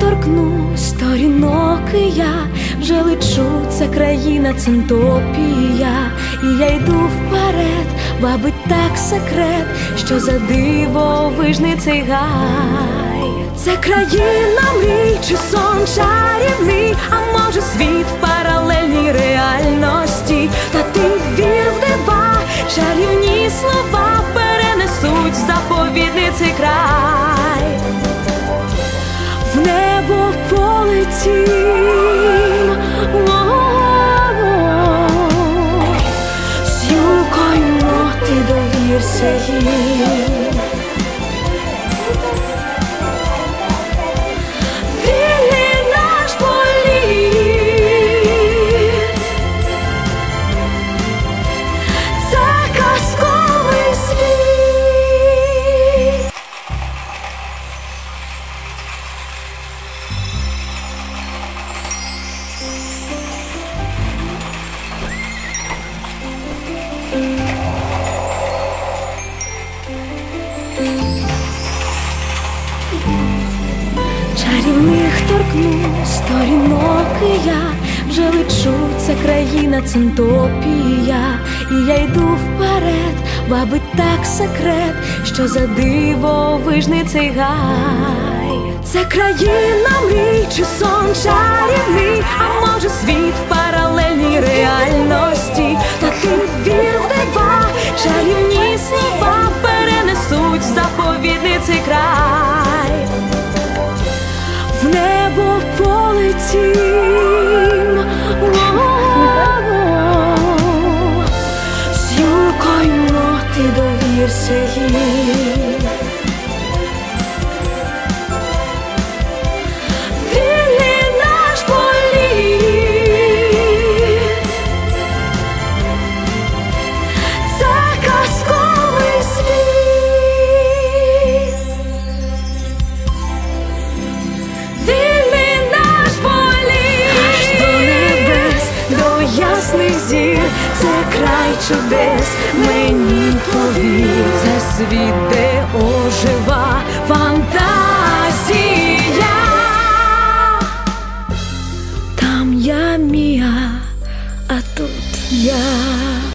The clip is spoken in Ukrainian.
торкнусь сторінок і я вже лечу, це країна центопія, і я йду вперед, бабить так секрет, що за диво вижний цей гай. Це країна мрій, чи сон чарівний, а може світ в Seni Торкнусь сторінок і я вже лечу, це країна центопія, і я йду вперед, баби так секрет, що за диво вижний цей гай. Це країна мрій, чи сон чарівний, bir seyir ясних зір, це край чудес, мені повір, це світ, де ожива фантазія, там я мія, а тут я.